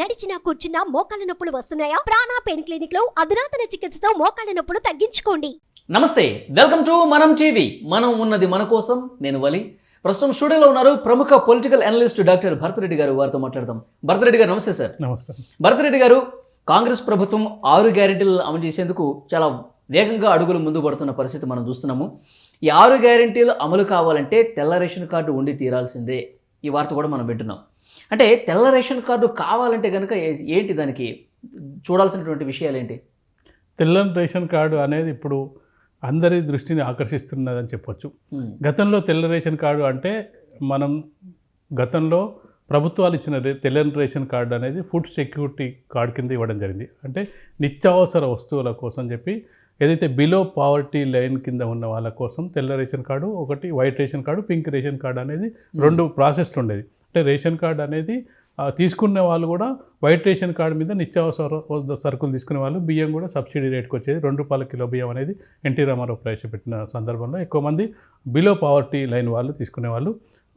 నడిచినా కూర్చున్నా మోకాళ్ళ నొప్పులు వస్తున్నాయా? ప్రాణా పెయిన్ క్లినిక్లో అధునాతన చికిత్సతో మోకాళ్ళ నొప్పులు తగ్గించుకోండి. నమస్తే వెల్కమ్ టు మనం టీవీ. మనం ఉన్నది మన కోసం నేను వలి. ప్రస్తుతం స్టూడియోలో ఉన్నారు ప్రముఖ పొలిటికల్ అనలిస్ట్ డాక్టర్ భరతరెడ్డి గారు వారితో మాట్లాడదాం. భరతరెడ్డి గారు నమస్తే సార్. నమస్తే. భరతరెడ్డి గారు కాంగ్రెస్ ప్రభుత్వం ఆరు గ్యారెంటీలు అమలు చేసేందుకు చాలా వేగంగా అడుగులు ముందు పడుతున్న పరిస్థితి మనం చూస్తున్నాము. ఈ ఆరు గ్యారెంటీలు అమలు కావాలంటే తెల్ల రేషన్ కార్డు ఉండి తీరాల్సిందే. ఈ వార్త కూడా మనం వింటున్నాం. అంటే తెల్ల రేషన్ కార్డు కావాలంటే కనుక ఏంటి దానికి చూడాల్సినటువంటి విషయాలు ఏంటి తెల్లని రేషన్ కార్డు అనేది ఇప్పుడు అందరి దృష్టిని ఆకర్షిస్తున్నదని చెప్పొచ్చు. గతంలో తెల్ల రేషన్ కార్డు అంటే మనం గతంలో ప్రభుత్వాలు ఇచ్చిన రే తెల్లని రేషన్ కార్డు అనేది ఫుడ్ సెక్యూరిటీ కార్డు కింద ఇవ్వడం జరిగింది. అంటే నిత్యావసర వస్తువుల కోసం చెప్పి ఏదైతే బిలో పావర్టీ లైన్ కింద ఉన్న వాళ్ళ కోసం తెల్ల రేషన్ కార్డు ఒకటి white ration card pink ration card అనేది రెండు ప్రాసెస్లు ఉండేది. అంటే రేషన్ కార్డు అనేది తీసుకునే వాళ్ళు కూడా వైట్ రేషన్ కార్డు మీద నిత్యావసర సరుకులు తీసుకునే వాళ్ళు. బియ్యం కూడా సబ్సిడీ రేట్కి వచ్చేది. రెండు రూపాయల కిలో బియ్యం అనేది ఎన్టీ రామారావు ప్రవేశపెట్టిన సందర్భంలో ఎక్కువ మంది బిలో పావర్టీ లైన్ వాళ్ళు తీసుకునే వాళ్ళు.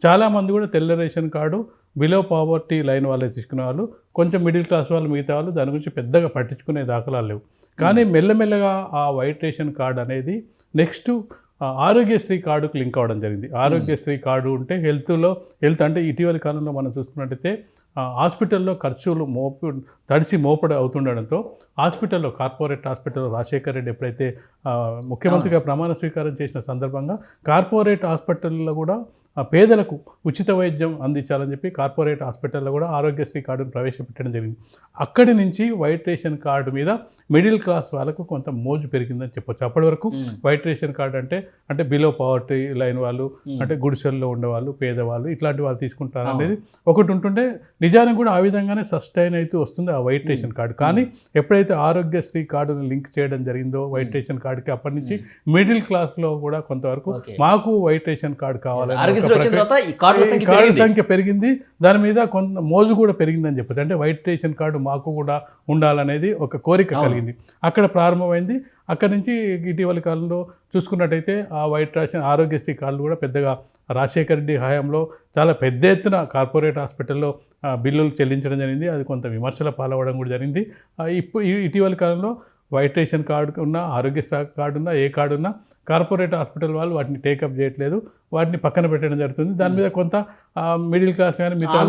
చాలామంది కూడా తెల్ల ration card below poverty line వాళ్ళే తీసుకునే వాళ్ళు. కొంచెం మిడిల్ క్లాస్ వాళ్ళు మిగతా వాళ్ళు దాని గురించి పెద్దగా పట్టించుకునే దాఖలాలు లేవు. కానీ మెల్లమెల్లగా ఆ వైట్ రేషన్ కార్డు అనేది నెక్స్ట్ ఆరోగ్యశ్రీ కార్డుకు లింక్ అవ్వడం జరిగింది. ఆరోగ్యశ్రీ కార్డు ఉంటే హెల్త్లో హెల్త్ అంటే ఇటీవలి కాలంలో మనం చూసుకున్నట్టయితే హాస్పిటల్లో ఖర్చులు మోపు తడిసి మోపడి అవుతుండడంతో హాస్పిటల్లో కార్పొరేట్ హాస్పిటల్లో రాజశేఖర్ రెడ్డి ఎప్పుడైతే ముఖ్యమంత్రిగా ప్రమాణ స్వీకారం చేసిన సందర్భంగా కార్పొరేట్ హాస్పిటల్లో కూడా ఆ, పేదలకు ఉచిత వైద్యం అందించాలని చెప్పి కార్పొరేట్ హాస్పిటల్లో కూడా ఆరోగ్యశ్రీ కార్డును ప్రవేశపెట్టడం జరిగింది. అక్కడి నుంచి వైట్ రేషన్ కార్డు మీద మిడిల్ క్లాస్ వాళ్ళకు కొంత మోజు పెరిగిందని చెప్పొచ్చు. అప్పటి వరకు వైట్ రేషన్ కార్డు అంటే అంటే బిలో పవర్టీ లైన్ వాళ్ళు. అంటే గుడిసెల్లో ఉండేవాళ్ళు పేదవాళ్ళు ఇట్లాంటి వాళ్ళు తీసుకుంటారు అనేది ఒకటి ఉంటుంటే నిజానికి కూడా ఆ విధంగానే సస్టైన్ అయితే వస్తుంది ఆ వైట్ రేషన్ కార్డు. కానీ ఎప్పుడైతే ఆరోగ్యశ్రీ కార్డును లింక్ చేయడం జరిగిందో వైట్ రేషన్ కార్డుకి అప్పటి నుంచి మిడిల్ క్లాస్లో కూడా కొంతవరకు. మాకు వైట్ రేషన్ కార్డు కావాలని వచ్చిన తర్వాత ఈ కార్డుల సంఖ్య కార్డు పెరిగింది. సంఖ్య పెరిగింది. దాని మీద కొంత మోజు కూడా పెరిగిందని చెప్పచ్చు. అంటే వైట్ రేషన్ కార్డు మాకు కూడా ఉండాలనేది ఒక కోరిక. కలిగింది. అక్కడ ప్రారంభమైంది. అక్కడి నుంచి ఇటీవలి కాలంలో చూసుకున్నట్టయితే ఆ వైట్ రేషన్ ఆరోగ్యశ్రీ కార్డులు కూడా పెద్దగా రాజశేఖర రెడ్డి హయాంలో చాలా పెద్ద ఎత్తున కార్పొరేట్ హాస్పిటల్లో బిల్లులు చెల్లించడం జరిగింది. అది కొంత విమర్శల పాలవడం కూడా జరిగింది. ఇప్పుడు ఇటీవలి కాలంలో వైట్ రేషన్ కార్డు ఉన్న ఆరోగ్యశ్రీ కార్డు ఉన్న ఏ కార్డు ఉన్నా కార్పొరేట్ హాస్పిటల్ వాళ్ళు వాటిని టేకప్ చేయట్లేదు. వాటిని పక్కన పెట్టడం జరుగుతుంది. దాని మీద కొంత మిడిల్ క్లాస్ కానీ మిగతా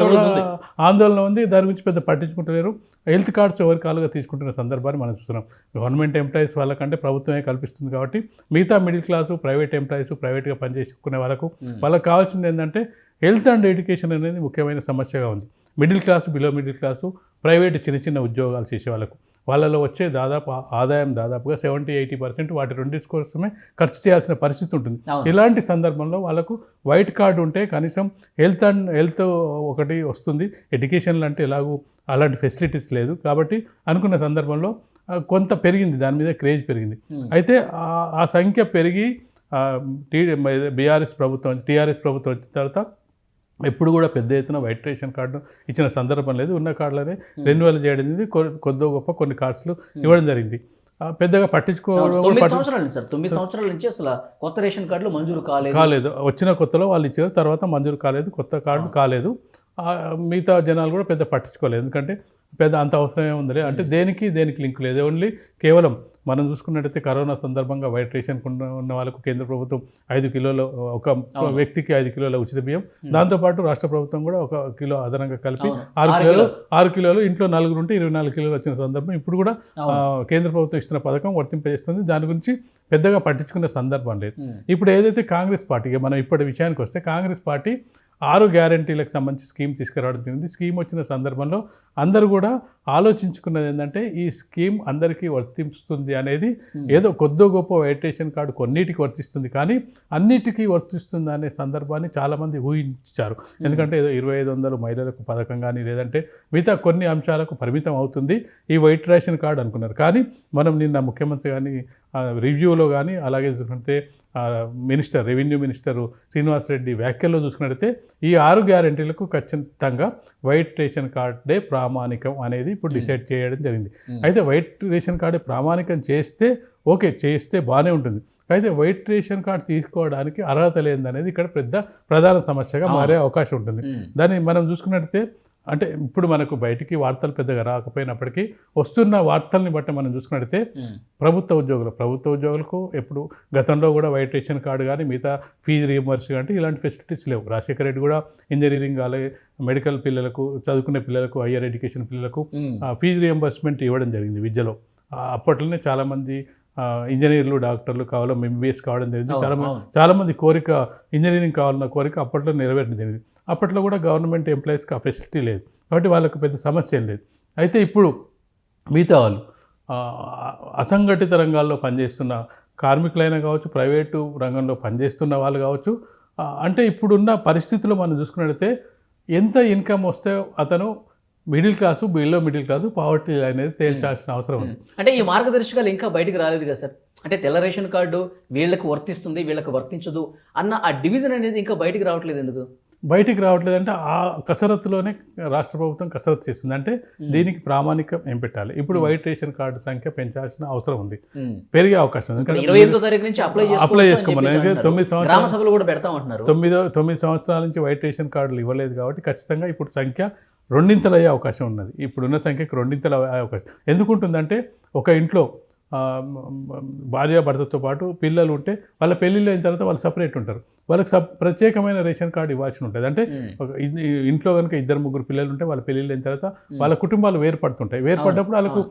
ఆందోళన ఉంది. దాని గురించి పెద్ద పట్టించుకుంటలేరు. హెల్త్ కార్డ్స్ ఎవరి కాలుగా తీసుకుంటున్న సందర్భాన్ని మనం చూస్తున్నాం. గవర్నమెంట్ ఎంప్లాయీస్ వాళ్ళకంటే ప్రభుత్వమే కల్పిస్తుంది కాబట్టి మిగతా మిడిల్ క్లాసు ప్రైవేట్ ఎంప్లాయీస్ ప్రైవేట్గా పనిచేసుకునే వాళ్ళకు వాళ్ళకి కావాల్సింది ఏంటంటే హెల్త్ అండ్ ఎడ్యుకేషన్ అనేది ముఖ్యమైన సమస్యగా ఉంది. Middle class below middle class private చిన్న చిన్న ఉద్యోగాలు చేసే వాళ్ళకు. వాళ్ళలో వచ్చే దాదాపు ఆదాయం దాదాపుగా సెవెంటీ ఎయిటీ పర్సెంట్ వాటి రెండింటి కోసమే ఖర్చు చేయాల్సిన పరిస్థితి ఉంటుంది. ఇలాంటి సందర్భంలో వాళ్ళకు వైట్ కార్డు ఉంటే కనీసం హెల్త్ అండ్ హెల్త్ ఒకటి వస్తుంది. ఎడ్యుకేషన్లు అంటే ఎలాగూ అలాంటి ఫెసిలిటీస్ లేదు. కాబట్టి అనుకున్న సందర్భంలో కొంత పెరిగింది. దాని మీద క్రేజ్ పెరిగింది. అయితే ఆ- సంఖ్య పెరిగి టీ బీఆర్ఎస్ ప్రభుత్వం టీఆర్ఎస్ ప్రభుత్వం వచ్చిన తర్వాత ఎప్పుడు కూడా పెద్ద ఎత్తున వైట్ రేషన్ కార్డు ఇచ్చిన సందర్భం లేదు. ఉన్న కార్డులనే రెన్యువల్ చేయడం జరిగింది కొద్దో గొప్ప కొన్ని కార్డ్స్లు ఇవ్వడం జరిగింది. పెద్దగా పట్టించుకోవడం అవును, కూడా తొమ్మిది పట్టు- సంవత్సరాల నుంచి సార్. తొమ్మిది సంవత్సరాల నుంచి అసలు కొత్త రేషన్ కార్డులు మంజూరు కాలేదు. కాలేదు. వచ్చిన కొత్తలో వాళ్ళు ఇచ్చారు తర్వాత మంజూరు కాలేదు కొత్త కార్డు కాలేదు. మిగతా జనాలు కూడా పెద్ద పట్టించుకోలేదు. ఎందుకంటే పెద్ద అంత అవసరమే ఉందిలే. అంటే దేనికి? దేనికి లింక్ లేదు. ఓన్లీ కేవలం మనం చూసుకున్నట్టయితే కరోనా సందర్భంగా వైట్ రేషన్ ఉన్న వాళ్ళకు కేంద్ర ప్రభుత్వం ఐదు కిలోల ఒక. వ్యక్తికి ఐదు కిలోల ఉచిత బియ్యం. దాంతోపాటు రాష్ట్ర ప్రభుత్వం కూడా ఒక కిలో అదనంగా కలిపి. ఆరు కిలోలు. ఆరు కిలోలు ఇంట్లో నలుగురు ఉంటే ఇరవై నాలుగు కిలోలు వచ్చిన సందర్భం. ఇప్పుడు కూడా కేంద్ర ప్రభుత్వం ఇస్తున్న పథకం వర్తింపజేస్తుంది. దాని గురించి పెద్దగా పట్టించుకునే సందర్భం లేదు. ఇప్పుడు ఏదైతే కాంగ్రెస్ పార్టీకి మనం ఇప్పటి విషయానికి వస్తే కాంగ్రెస్ పార్టీ ఆరు గ్యారంటీలకు సంబంధించి స్కీమ్ తీసుకురావడం జరిగింది. స్కీమ్ వచ్చిన సందర్భంలో అందరూ కూడా ఆలోచించుకున్నది ఏంటంటే ఈ స్కీమ్ అందరికీ వర్తిస్తుంది అనేది ఏదో కొద్దో గొప్ప వైట్ రేషన్ కార్డు కొన్నిటికి వర్తిస్తుంది కానీ అన్నిటికీ వర్తిస్తుంది అనే సందర్భాన్ని చాలామంది ఊహించారు. ఎందుకంటే ఏదో ఇరవై ఐదు వందలు మహిళలకు పథకం కానీ లేదంటే మిగతా కొన్ని అంశాలకు పరిమితం అవుతుంది ఈ వైట్ రేషన్ కార్డు అనుకున్నారు. కానీ మనం నిన్న ముఖ్యమంత్రి కానీ రివ్యూలో కానీ అలాగే చూసుకుంటే minister revenue minister Srinivas Reddy వ్యాఖ్యల్లో చూసుకున్నట్టయితే ఈ ఆరు గ్యారెంటీలకు ఖచ్చితంగా వైట్ రేషన్ కార్డే ప్రామాణికం అనేది ఇప్పుడు డిసైడ్ చేయడం జరిగింది. అయితే వైట్ రేషన్ కార్డు ప్రామాణికం చేస్తే ఓకే చేస్తే బాగానే ఉంటుంది అయితే వైట్ రేషన్ కార్డు తీసుకోవడానికి అర్హత లేదనేది ఇక్కడ పెద్ద ప్రధాన సమస్యగా. మారే అవకాశం ఉంటుంది. దాన్ని మనం చూసుకున్నట్టయితే అంటే ఇప్పుడు మనకు బయటికి వార్తలు పెద్దగా రాకపోయినప్పటికీ వస్తున్న వార్తల్ని బట్టి మనం చూసుకున్నట్టయితే ప్రభుత్వ ఉద్యోగులు ప్రభుత్వ ఉద్యోగులకు ఎప్పుడు గతంలో కూడా వైట్ రేషన్ కార్డు కానీ మిగతా ఫీజు రీఎంబర్స్ కానీ ఇలాంటి ఫెసిలిటీస్ లేవు. రాజశేఖర రెడ్డి కూడా ఇంజనీరింగ్ అలాగే మెడికల్ పిల్లలకు చదువుకునే పిల్లలకు హయ్యర్ ఎడ్యుకేషన్ పిల్లలకు ఫీజు రియంబర్స్మెంట్ ఇవ్వడం జరిగింది విద్యలో. అప్పట్లోనే చాలామంది ఇంజనీర్లు డాక్టర్లు కావాలో ఎంబీబీఎస్ కావడం జరిగింది. చాలా. చాలామంది కోరిక ఇంజనీరింగ్ కావాలన్న కోరిక అప్పట్లో నెరవేరడం జరిగింది. అప్పట్లో కూడా గవర్నమెంట్ ఎంప్లాయీస్కి ఆ ఫెసిలిటీ లేదు. కాబట్టి వాళ్ళకు పెద్ద సమస్య లేదు. అయితే ఇప్పుడు మిగతా వాళ్ళు అసంఘటిత రంగాల్లో పనిచేస్తున్న కార్మికులైనా కావచ్చు ప్రైవేటు రంగంలో పనిచేస్తున్న వాళ్ళు కావచ్చు అంటే ఇప్పుడున్న పరిస్థితుల్లో మనం చూసుకున్నట్లయితే ఎంత ఇన్కమ్ వస్తే అతను middle class below middle class poverty అనేది తేల్చాల్సిన అవసరం ఉంది. అంటే ఈ మార్గదర్శకాలు ఇంకా బయటికి రాలేదు కదా సార్? అంటే తెల్ల రేషన్ కార్డు వీళ్ళకి వర్తిస్తుంది వీళ్ళకి వర్తించదు అన్న ఆ డివిజన్ అనేది ఇంకా బయటికి రావట్లేదు ఎందుకు? బయటికి రావట్లేదంటే ఆ కసరత్తులోనే రాష్ట్ర ప్రభుత్వం కసరత్తు చేస్తుంది. అంటే దీనికి ప్రామాణికం ఏం పెట్టాలి? ఇప్పుడు వైట్ రేషన్ కార్డు సంఖ్య పెంచాల్సిన అవసరం ఉంది. పెరిగే అవకాశం ఉంది. అప్లై చేసుకోమని. తొమ్మిది సంవత్సరాలు తొమ్మిదో తొమ్మిది సంవత్సరాల నుంచి వైట్ రేషన్ కార్డులు ఇవ్వలేదు కాబట్టి ఖచ్చితంగా ఇప్పుడు సంఖ్య రెండింతలు అయ్యే అవకాశం ఉన్నది. ఇప్పుడున్న సంఖ్యకు రెండింతలు అయ్యే అవకాశం. ఎందుకు ఉంటుందంటే ఒక ఇంట్లో భార్య భర్తతో పాటు పిల్లలు ఉంటే వాళ్ళ పెళ్ళిళ్ళు అయిన తర్వాత వాళ్ళు సపరేట్ ఉంటారు. వాళ్ళకి సప్ ప్రత్యేకమైన రేషన్ కార్డు ఇవ్వాల్సి ఉంటుంది. అంటే ఇంట్లో కనుక ఇద్దరు ముగ్గురు పిల్లలు ఉంటే వాళ్ళ పెళ్ళిళ్ళు అయిన తర్వాత వాళ్ళ కుటుంబాలు వేరుపడుతుంటాయి. వేరుపడ్డప్పుడు వాళ్ళకు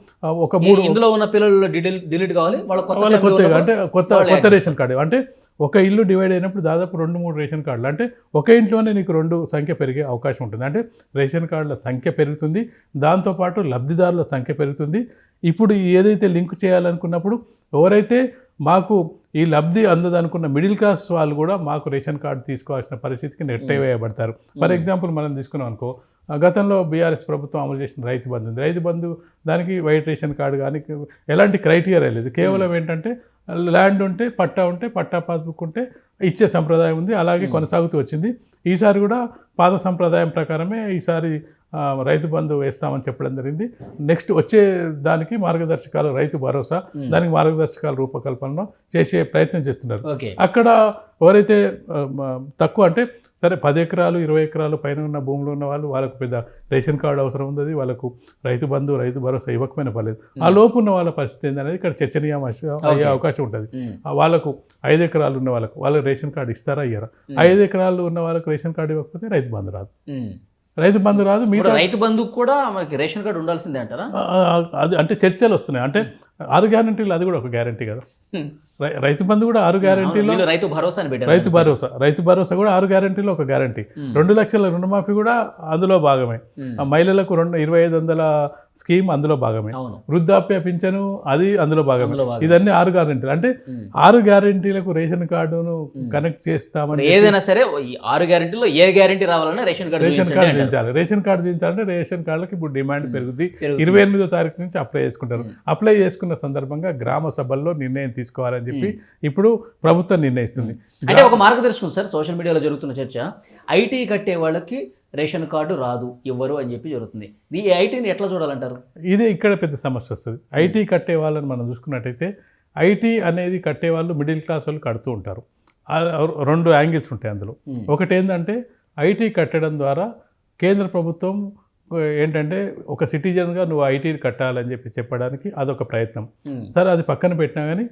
ఒక మూడు ఇందులో ఉన్న పిల్లలు డిలీట్ కావాలి వాళ్ళ కొత్త అంటే కొత్త కొత్త రేషన్ కార్డు. అంటే ఒక ఇల్లు డివైడ్ అయినప్పుడు దాదాపు రెండు మూడు రేషన్ కార్డులు. అంటే ఒక ఇంట్లోనే నీకు రెండు సంఖ్య పెరిగే అవకాశం ఉంటుంది. అంటే రేషన్ కార్డుల సంఖ్య పెరుగుతుంది. దాంతోపాటు లబ్ధిదారుల సంఖ్య పెరుగుతుంది. ఇప్పుడు ఏదైతే లింక్ చేయాలనుకున్నప్పుడు ఎవరైతే మాకు ఈ లబ్ధి అందదనుకున్న మిడిల్ క్లాస్ వాళ్ళు కూడా మాకు రేషన్ కార్డు తీసుకోవాల్సిన పరిస్థితికి నెట్టవేయబడతారు ఫర్ ఎగ్జాంపుల్ మనం తీసుకున్నాం అనుకో గతంలో బీఆర్ఎస్ ప్రభుత్వం అమలు చేసిన రైతు బంధు ఉంది. రైతు బంధు దానికి వైట్ రేషన్ కార్డు కానీ ఎలాంటి క్రైటీరియా లేదు. కేవలం ఏంటంటే ల్యాండ్ ఉంటే పట్టా ఉంటే పట్టా పాస్బుక్ ఉంటే ఇచ్చే సంప్రదాయం ఉంది. అలాగే కొనసాగుతూ వచ్చింది. ఈసారి కూడా పాత సంప్రదాయం ప్రకారమే ఈసారి రైతు బంధు వేస్తామని చెప్పడం జరిగింది. నెక్స్ట్ వచ్చే దానికి మార్గదర్శకాలు రైతు భరోసా దానికి మార్గదర్శకాల రూపకల్పనలో చేసే ప్రయత్నం చేస్తున్నారు. అక్కడ ఎవరైతే తక్కువ అంటే సరే పది ఎకరాలు ఇరవై ఎకరాలు పైన ఉన్న భూములు ఉన్న వాళ్ళు వాళ్ళకు పెద్ద రేషన్ కార్డు అవసరం ఉంది వాళ్ళకు రైతు బంధు రైతు భరోసా ఇవ్వకపోయినా పర్లేదు. ఆ లోపు ఉన్న వాళ్ళ పరిస్థితి ఏందనేది ఇక్కడ చర్చనీయాంశం అయ్యే అవకాశం ఉంటుంది. వాళ్ళకు ఐదు ఎకరాలు ఉన్న వాళ్ళకు వాళ్ళకి రేషన్ కార్డు ఇస్తారా ఇయ్యరా? ఐదు ఎకరాలు ఉన్న వాళ్ళకి రేషన్ కార్డు ఇవ్వకపోతే రైతు బంధు రాదు. రైతు బంధు రాదు మిగతా రైతు బంధుకు కూడా మనకి రేషన్ కార్డు ఉండాల్సిందే అంటారా? అది అంటే చర్చలు వస్తున్నాయి. అంటే ఆరు గ్యారంటీలు అది కూడా ఒక గ్యారంటీ కదా. రైతు బంధు కూడా ఆరు గ్యారంటీలో వీళ్ళు రైతు భరోసా రైతు భరోసా రైతు భరోసా కూడా ఆరు గ్యారంటీలో ఒక గ్యారంటీ ఉమ్. రెండు లక్షల రుణమాఫీ కూడా అందులో భాగమే. మహిళలకు రెండు ఇరవై ఐదు వందల స్కీమ్ అందులో భాగమే. వృద్ధాప్య పింఛను అది అందులో భాగమే. ఇదన్నీ ఆరు గ్యారంటీలు అంటే. ఆరు గ్యారంటీలకు రేషన్ కార్డును కనెక్ట్ చేస్తామని ఏదైనా సరే ఆరు గ్యారెంటీలో ఏ గ్యారెంటీ రావాలన్నా రేషన్ కార్డు రేషన్ కార్డు. చూపించాలి. రేషన్ కార్డు చూపించాలంటే రేషన్ కార్డులకు ఇప్పుడు డిమాండ్ పెరుగుద్ది. పెరుగుతుంది. ఇరవై ఎనిమిదో తారీఖు నుంచి అప్లై చేసుకుంటారు. అప్లై చేసుకున్న సందర్భంగా గ్రామ సభల్లో నిర్ణయం తీసుకోవాలని చెప్పి ఇప్పుడు ప్రభుత్వం నిర్ణయిస్తుంది. అంటే ఒక మార్గదర్శకం సార్ సోషల్ మీడియాలో జరుగుతున్న చర్చ. ఐటీ కట్టే వాళ్ళకి రేషన్ కార్డు రాదు ఇవ్వరు అని చెప్పి జరుగుతుంది. ఈ ఐటీని ఎట్లా చూడాలంటారు? ఇదే ఇక్కడ పెద్ద సమస్య వస్తుంది. ఐటీ కట్టే వాళ్ళని మనం చూసుకున్నట్టయితే ఐటీ అనేది కట్టే వాళ్ళు మిడిల్ క్లాస్ వాళ్ళు కడుతూ ఉంటారు. రెండు యాంగిల్స్ ఉంటాయి అందులో. ఒకటి ఏంటంటే ఐటీ కట్టడం ద్వారా కేంద్ర ప్రభుత్వం ఏంటంటే ఒక సిటిజన్గా నువ్వు ఐటీ కట్టాలని చెప్పి చెప్పడానికి అదొక ప్రయత్నం. సరే అది పక్కన పెట్టినా కానీ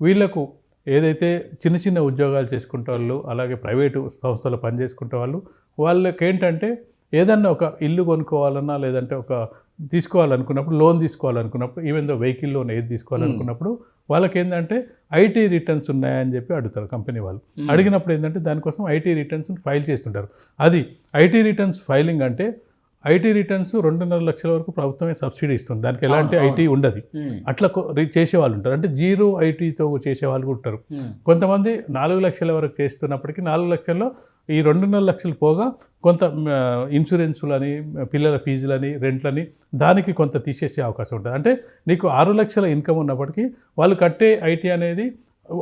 వీళ్ళకు ఏదైతే చిన్న చిన్న ఉద్యోగాలు చేసుకుంటే వాళ్ళు అలాగే ప్రైవేటు సంస్థలు పనిచేసుకుంటే వాళ్ళు వాళ్ళకి ఏంటంటే ఏదన్నా ఒక ఇల్లు కొనుక్కోవాలన్నా లేదంటే ఒక తీసుకోవాలనుకున్నప్పుడు లోన్ తీసుకోవాలనుకున్నప్పుడు ఈవెన్ దో వెహికల్ లోన్ ఏది తీసుకోవాలనుకున్నప్పుడు వాళ్ళకి ఏంటంటే ఐటీ రిటర్న్స్ ఉన్నాయని చెప్పి అడుగుతారు కంపెనీ వాళ్ళు. అడిగినప్పుడు ఏంటంటే దానికోసం ఐటీ రిటర్న్స్ ఫైల్ చేస్తుంటారు. అది ఐటీ రిటర్న్స్ ఫైలింగ్ అంటే ఐటీ రిటర్న్స్ రెండున్నర లక్షల వరకు ప్రభుత్వమే సబ్సిడీ ఇస్తుంది. దానికి ఎలాంటి ఐటీ ఉండదు. అట్లా చేసే వాళ్ళు ఉంటారు. అంటే జీరో ఐటీతో చేసే వాళ్ళు కూడా ఉంటారు. కొంతమంది నాలుగు లక్షల వరకు చేస్తున్నప్పటికీ నాలుగు లక్షల్లో ఈ రెండున్నర లక్షలు పోగా కొంత ఇన్సూరెన్సులని పిల్లల ఫీజులని రెంట్లని దానికి కొంత తీసేసే అవకాశం ఉంటుంది. అంటే నీకు ఆరు లక్షల ఇన్కమ్ ఉన్నప్పటికీ వాళ్ళు కట్టే ఐటీ అనేది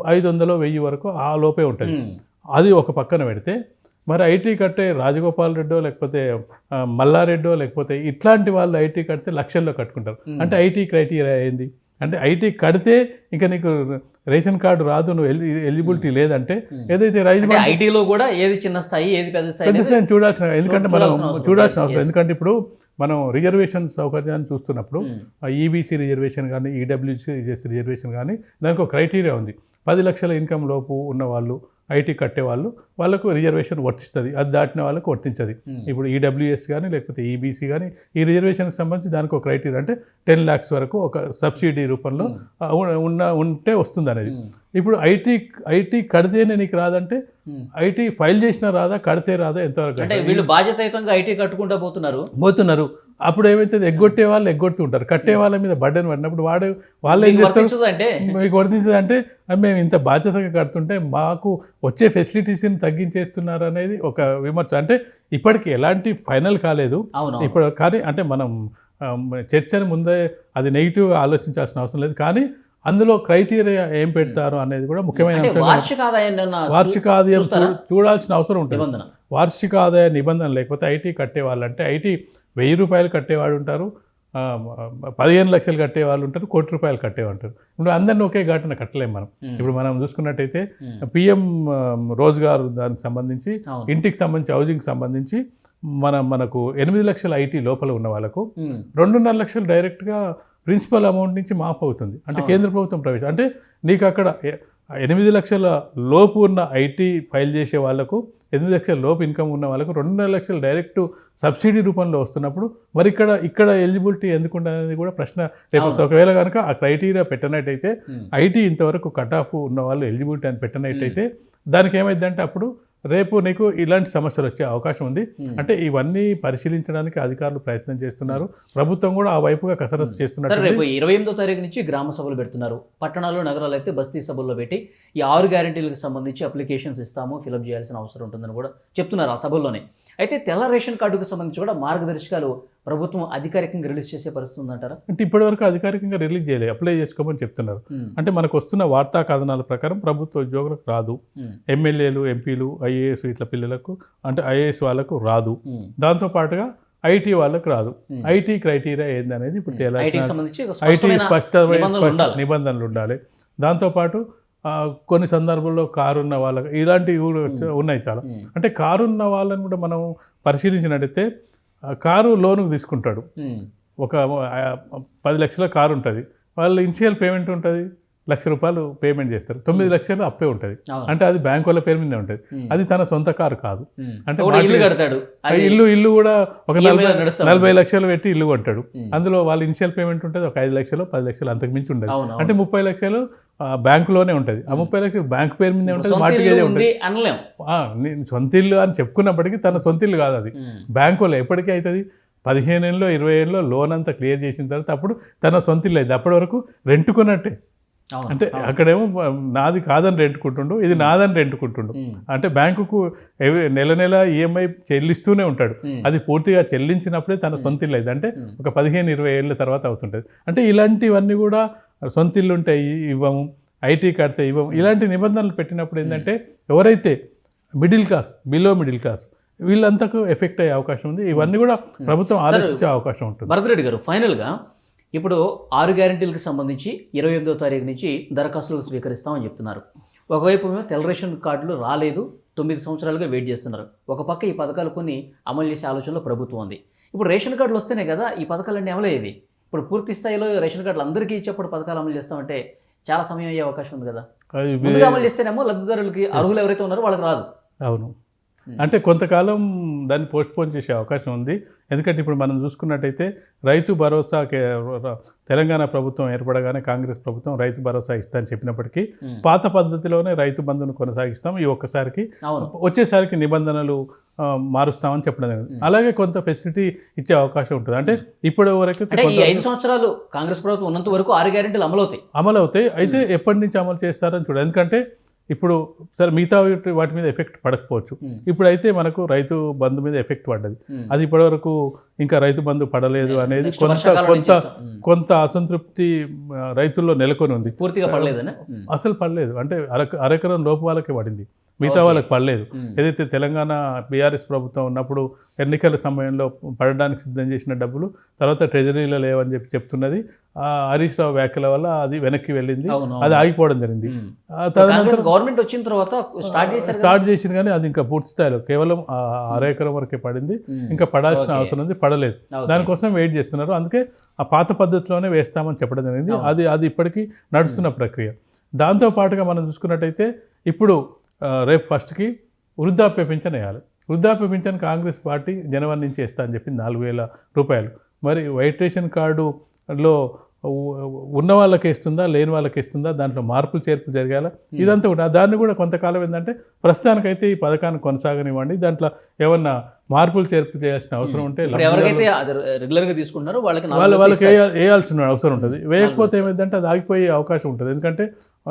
ఐదు వందలు వెయ్యి వరకు ఆ లోపే ఉంటుంది. అది ఒక పక్కన పెడితే మరి ఐటీ కట్టే రాజగోపాల్ రెడ్డో లేకపోతే మల్లారెడ్డో లేకపోతే ఇట్లాంటి వాళ్ళు ఐటీ కడితే లక్షల్లో కట్టుకుంటారు. అంటే ఐటీ క్రైటీరియా ఏంది? అంటే ఐటీ కడితే ఇంకా నీకు రేషన్ కార్డు రాదు నువ్వు ఎలి ఎలిజిబిలిటీ లేదంటే ఏదైతే రైతు ఐటీలో కూడా ఏది చిన్న స్థాయి ఏది పెద్ద స్థాయి పెద్ద స్థాయిని చూడాల్సిన ఎందుకంటే మనం చూడాల్సిన అవసరం. ఎందుకంటే ఇప్పుడు మనం రిజర్వేషన్ సౌకర్యాన్ని చూస్తున్నప్పుడు. ఈబీసీ రిజర్వేషన్ కానీ ఈడబ్ల్యూసీ రిజర్వేషన్ కానీ దానికి ఒక క్రైటీరియా ఉంది. పది లక్షల ఇన్కమ్ లోపు ఉన్న వాళ్ళు ఐటీ కట్టే వాళ్ళు వాళ్ళకు రిజర్వేషన్ వర్తిస్తుంది. అది దాటిన వాళ్ళకు వర్తించదు. Hmm. ఇప్పుడు ఈడబ్ల్యూఎస్ కానీ లేకపోతే ఈబీసీ కానీ ఈ రిజర్వేషన్కి సంబంధించి దానికి ఒక క్రైటీరియా అంటే టెన్ ల్యాక్స్ వరకు ఒక సబ్సిడీ రూపంలో ఉ- ఉన్న ఉంటే వస్తుంది అనేది Hmm. ఇప్పుడు ఐటీ ఐటీ కడితేనే నీకు రాదంటే Hmm. ఐటీ ఫైల్ చేసినా రాదా కడితే రాదా ఎంతవరకు? అంటే వీళ్ళు బాధ్యతాయుతంగా ఐటీ కట్టుకుంటా పోతున్నారు. పోతున్నారు. అప్పుడు ఏమైతే ఎగ్గొట్టే వాళ్ళు ఎగ్గొడుతుంటారు. కట్టే వాళ్ళ మీద బడ్డని పడినప్పుడు వాడు వాళ్ళు ఏం చేస్తారు? అంటే మీకు వర్తిస్తుంది అంటే "ఆ, మేము ఇంత బాధ్యతగా కడుతుంటే మాకు వచ్చే ఫెసిలిటీస్ని తగ్గించేస్తున్నారు అనేది ఒక విమర్శ. అంటే ఇప్పటికి ఎలాంటి ఫైనల్ కాలేదు. ఇప్పుడు కానీ అంటే మనం చర్చని ముందే అది నెగిటివ్గా ఆలోచించాల్సిన అవసరం లేదు. కానీ అందులో క్రైటీరియా ఏం పెడతారు అనేది కూడా ముఖ్యమైన అంటే వార్షిక ఆదాయం చూడాల్సిన అవసరం ఉంటుంది వార్షిక ఆదాయ నిబంధన లేకపోతే ఐటీ కట్టే వాళ్ళంటే ఐటీ వెయ్యి రూపాయలు కట్టేవాడు ఉంటారు పదిహేను లక్షలు కట్టే వాళ్ళు ఉంటారు కోటి రూపాయలు కట్టేవాళ్ళు ఉంటారు ఇప్పుడు అందరిని ఒకే ఘటన కట్టలేము మనం. ఇప్పుడు మనం చూసుకున్నట్టయితే. పిఎం రోజ్గార్ దానికి సంబంధించి ఇంటికి సంబంధించి హౌసింగ్ సంబంధించి మన మనకు ఎనిమిది లక్షల ఐటీ లోపల ఉన్న వాళ్ళకు. రెండున్నర లక్షలు డైరెక్ట్గా ప్రిన్సిపల్ అమౌంట్ నుంచి మాఫ్ అవుతుంది అంటే. కేంద్ర ప్రభుత్వం ప్రవేశం అంటే నీకు అక్కడ ఎనిమిది లక్షల లోపు ఉన్న ఐటీ ఫైల్ చేసే వాళ్ళకు ఎనిమిది లక్షల లోపు ఇన్కమ్ ఉన్న వాళ్ళకు రెండున్నర లక్షలు డైరెక్ట్ సబ్సిడీ రూపంలో వస్తున్నప్పుడు మరి ఇక్కడ ఇక్కడ ఎలిజిబిలిటీ ఎందుకు అనేది కూడా ప్రశ్న రేపు వస్తుంది. ఒకవేళ కనుక ఆ క్రైటీరియా పెట్టనట్టయితే. ఐటీ ఇంతవరకు కట్ ఆఫ్ ఉన్న వాళ్ళు ఎలిజిబిలిటీ అని పెట్టనట్టయితే దానికి ఏమైందంటే అప్పుడు రేపు నీకు ఇలాంటి సమస్యలు వచ్చే అవకాశం ఉంది. ఉమ్. అంటే ఇవన్నీ పరిశీలించడానికి అధికారులు ప్రయత్నం చేస్తున్నారు. ప్రభుత్వం కూడా ఆ వైపుగా కసరత్తు సరే చేస్తున్నట్టు రేపు ఇరవై ఎనిమిదో తారీఖు నుంచి గ్రామ సభలు పెడుతున్నారు. పట్టణాలు నగరాలు అయితే బస్తీ సభల్లో పెట్టి ఈ ఆరు గ్యారెంటీలకు సంబంధించి అప్లికేషన్స్ ఇస్తాము ఫిలప్ చేయాల్సిన అవసరం ఉంటుందని కూడా చెప్తున్నారు ఆ సభల్లోనే. అయితే తెల్ల రేషన్ కార్డుకు సంబంధించి కూడా మార్గదర్శకాలు ప్రభుత్వం అధికారికంగా రిలీజ్ చేసే పరిస్థితి ఉందంటారా అంటే ఇప్పటివరకు అధికారికంగా రిలీజ్ చేయలేదు అప్లై చేసుకోమని చెప్తున్నారు. అంటే మనకు వస్తున్న వార్తా కథనాల ప్రకారం ప్రభుత్వ ఉద్యోగులకు రాదు. ఎమ్మెల్యేలు ఎంపీలు ఐఏఎస్ ఇట్లా పిల్లలకు అంటే ఐఏఎస్ వాళ్ళకు రాదు ఉమ్. దాంతో పాటుగా ఐటీ వాళ్ళకు రాదు. ఐటీ క్రైటీరియా ఏందనేది ఇప్పుడు తేలాల్సిన ఐటీ స్పష్టమైన నిబంధనలు ఉండాలి. దాంతోపాటు కొన్ని సందర్భాల్లో కారు ఉన్న వాళ్ళకి ఇలాంటివి కూడా ఉన్నాయి చాలా. అంటే కారు ఉన్న వాళ్ళని కూడా మనం పరిశీలించినట్టయితే కారు లోనుకు తీసుకుంటాడు. ఒక పది లక్షల కారు ఉంటుంది. వాళ్ళు ఇనిషియల్ పేమెంట్ ఉంటుంది. లక్ష రూపాయలు పేమెంట్ చేస్తారు. తొమ్మిది లక్షలు అప్పే ఉంటుంది. అంటే అది బ్యాంక్ వాళ్ళ పేరు మీద ఉంటుంది. అది తన సొంత కారు కాదు. అంటే ఇల్లు కడతాడు. ఇల్లు ఇల్లు కూడా ఒక నలభై లక్షలు పెట్టి ఇల్లు కొంటాడు. అందులో వాళ్ళ ఇనిషియల్ పేమెంట్ ఉంటుంది. ఒక ఐదు లక్షలు పది లక్షలు అంతకు మించి ఉండదు. అంటే ముప్పై లక్షలు బ్యాంకులోనే ఉంటుంది. ఆ ముప్పై లక్షలు బ్యాంక్ పేరు మీదే ఉంటుంది మార్టిగేజే ఉంటుంది. అనలేం. నేను సొంత ఇల్లు అని చెప్పుకున్నప్పటికీ తన సొంత ఇల్లు కాదు అది. బ్యాంకులో ఎప్పటికీ అవుతుంది పదిహేను ఏళ్ళలో ఇరవై ఏళ్ళలో లోన్ అంతా క్లియర్ చేసిన తర్వాత అప్పుడు తన సొంత ఇల్లు అయింది. అప్పటి వరకు రెంటుకున్నట్టే. అంటే అక్కడేమో నాది కాదని రెంటుకుంటుండు ఇది నాదని రెంటుకుంటుండు. అంటే బ్యాంకుకు నెల నెల ఈఎంఐ చెల్లిస్తూనే ఉంటాడు. అది పూర్తిగా చెల్లించినప్పుడే తన సొంత ఇల్లు అయింది. అంటే. ఒక పదిహేను ఇరవై ఏళ్ళ తర్వాత అవుతుంటుంది. అంటే ఇలాంటివన్నీ కూడా సొంత ఇల్లు ఉంటే ఇవ్వము ఐటీ కడితే ఇవ్వము. ఇలాంటి నిబంధనలు పెట్టినప్పుడు ఏంటంటే ఎవరైతే middle class below middle class వీళ్ళంతకు effect అయ్యే అవకాశం ఉంది. ఇవన్నీ కూడా ప్రభుత్వం ఆలోచించే అవకాశం ఉంటుంది. భరతరెడ్డి గారు ఫైనల్గా ఇప్పుడు ఆరు గ్యారెంటీలకు సంబంధించి ఇరవై ఎనిమిదో తారీఖు నుంచి దరఖాస్తులు స్వీకరిస్తామని చెప్తున్నారు. ఒకవైపు ఏమో తెల్ల రేషన్ కార్డులు రాలేదు తొమ్మిది సంవత్సరాలుగా వెయిట్ చేస్తున్నారు. ఒక పక్క ఈ పథకాలు కొన్ని అమలు చేసే ఆలోచనలో ప్రభుత్వం ఉంది. ఇప్పుడు రేషన్ కార్డులు వస్తేనే కదా ఈ పథకాలన్నీ అమలయ్యేవి? ఇప్పుడు పూర్తి స్థాయిలో రేషన్ కార్డులు అందరికీ ఇచ్చేప్పుడు పథకాలు అమలు చేస్తామంటే చాలా సమయం అయ్యే అవకాశం ఉంది కదా. ముందుగా అమలు చేస్తేనేమో లబ్ధిదారులకి అర్హులు ఎవరైతే ఉన్నారో వాళ్ళకి రాదు. అవును. అంటే కొంతకాలం దాన్ని పోస్ట్పోన్ చేసే అవకాశం ఉంది. ఎందుకంటే ఇప్పుడు మనం చూసుకున్నట్టయితే రైతు భరోసా తెలంగాణ ప్రభుత్వం ఏర్పడగానే కాంగ్రెస్ ప్రభుత్వం రైతు భరోసా ఇస్తా అని చెప్పినప్పటికీ ఉమ్. పాత పద్ధతిలోనే రైతు బంధును కొనసాగిస్తాం. ఈ ఒక్కసారికి వచ్చేసరికి నిబంధనలు మారుస్తామని చెప్పడం జరిగింది. అలాగే కొంత ఫెసిలిటీ ఇచ్చే అవకాశం ఉంటుంది. అంటే ఇప్పుడు వరకు ఐదు సంవత్సరాలు కాంగ్రెస్ ప్రభుత్వం ఉన్నంత వరకు ఆరు గ్యారెంటీలు అమలు అవుతాయి అమలు అవుతాయి అయితే ఎప్పటి నుంచి అమలు చేస్తారని చూడాలి ఎందుకంటే ఇప్పుడు సరే మిగతా వాటి- మీద ఎఫెక్ట్ పడకపోవచ్చు. ఇప్పుడైతే మనకు రైతు బంధు మీద ఎఫెక్ట్ పడ్డది. అది ఇప్పటివరకు ఇంకా రైతు బంధు పడలేదు అనేది కొంత కొంత. కొంత అసంతృప్తి రైతుల్లో నెలకొని ఉంది పూర్తిగా పడలేదనా ఉమ్. అసలు పడలేదు అంటే అర అరెకరం లోపు వాళ్ళకే పడింది మిగతా. వాళ్ళకి పడలేదు. ఏదైతే తెలంగాణ బీఆర్ఎస్ ప్రభుత్వం ఉన్నప్పుడు ఎన్నికల సమయంలో పడడానికి సిద్ధం చేసిన డబ్బులు తర్వాత ట్రెజరీలో లేవని చెప్పి చెప్తున్నది ఆ హరీష్ రావు వ్యాఖ్యల వల్ల అది వెనక్కి వెళ్ళింది అది. ఆగిపోవడం జరిగింది గవర్నమెంట్ వచ్చిన తర్వాత స్టార్ట్ చేసింది కానీ అది ఇంకా పూర్తి స్థాయిలో కేవలం అరెకరం వరకే పడింది. ఇంకా పడాల్సిన. అవసరం ఉంది Okay. దానికోసం వెయిట్ చేస్తున్నారు. అందుకే ఆ పాత పద్ధతిలోనే వేస్తామని చెప్పడం జరిగింది. అది అది ఇప్పటికీ నడుస్తున్న ప్రక్రియ. దాంతో పాటుగా మనం చూసుకున్నట్టయితే ఇప్పుడు రేపు ఫస్ట్కి వృద్ధాప్య పింఛన్ వేయాలి. వృద్ధాప్య పింఛన్ కాంగ్రెస్ పార్టీ జనవరి నుంచి వేస్తా అని చెప్పింది నాలుగు వేల రూపాయలు. మరి వైట్ రేషన్ కార్డులో ఉన్న వాళ్ళకి ఇస్తుందా లేని వాళ్ళకి ఇస్తుందా దాంట్లో మార్పులు చేర్పులు జరగాల ఇదంతా కూడా. దాన్ని కూడా కొంతకాలం ఏంటంటే ప్రస్తుతానికైతే ఈ పథకాన్ని కొనసాగనివ్వండి. దాంట్లో ఏమన్నా మార్పులు చేర్పులు చేయాల్సిన అవసరం ఉంటే ఇప్పుడు ఎవరికైతే అది రెగ్యులర్గా తీసుకుంటున్నారో వాళ్ళకి వాళ్ళ వాళ్ళకి వేయాల్సిన అవసరం ఉంటుంది. వేయకపోతే ఏమైందంటే అది ఆగిపోయే అవకాశం ఉంటుంది. ఎందుకంటే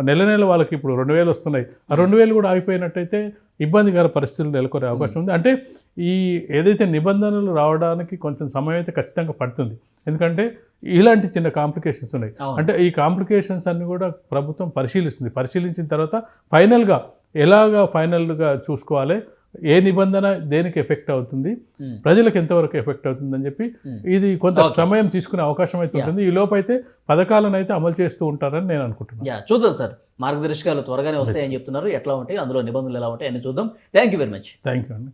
నెల నెల వాళ్ళకి ఇప్పుడు రెండు వేలు వస్తున్నాయి. ఆ రెండు వేలు కూడా ఆగిపోయినట్టయితే ఇబ్బందికర పరిస్థితులు నెలకొనే అవకాశం ఉంది. అంటే ఈ ఏదైతే నిబంధనలు రావడానికి కొంచెం సమయం అయితే ఖచ్చితంగా పడుతుంది. ఎందుకంటే ఇలాంటి చిన్న కాంప్లికేషన్స్ ఉన్నాయి. అంటే ఈ కాంప్లికేషన్స్ అన్ని కూడా ప్రభుత్వం పరిశీలిస్తుంది. పరిశీలించిన తర్వాత ఫైనల్గా ఎలాగా ఫైనల్గా చూసుకోవాలి? ఏ నిబంధన దేనికి ఎఫెక్ట్ అవుతుంది. ప్రజలకు ఎంతవరకు ఎఫెక్ట్ అవుతుందని చెప్పి Hmm. ఇది కొంత. సమయం తీసుకునే అవకాశం అయితే ఉంటుంది. ఈ లోపు అయితే పథకాలను అయితే అమలు చేస్తూ ఉంటారని నేను అనుకుంటున్నాను. చూద్దాం సార్. మార్గదర్శకాలు త్వరగానే వస్తాయని చెప్తున్నారు. ఎట్లా ఉంటాయి? అందులో నిబంధనలు ఎలా ఉంటాయి? అని చూద్దాం. Thank you very much thank you అండి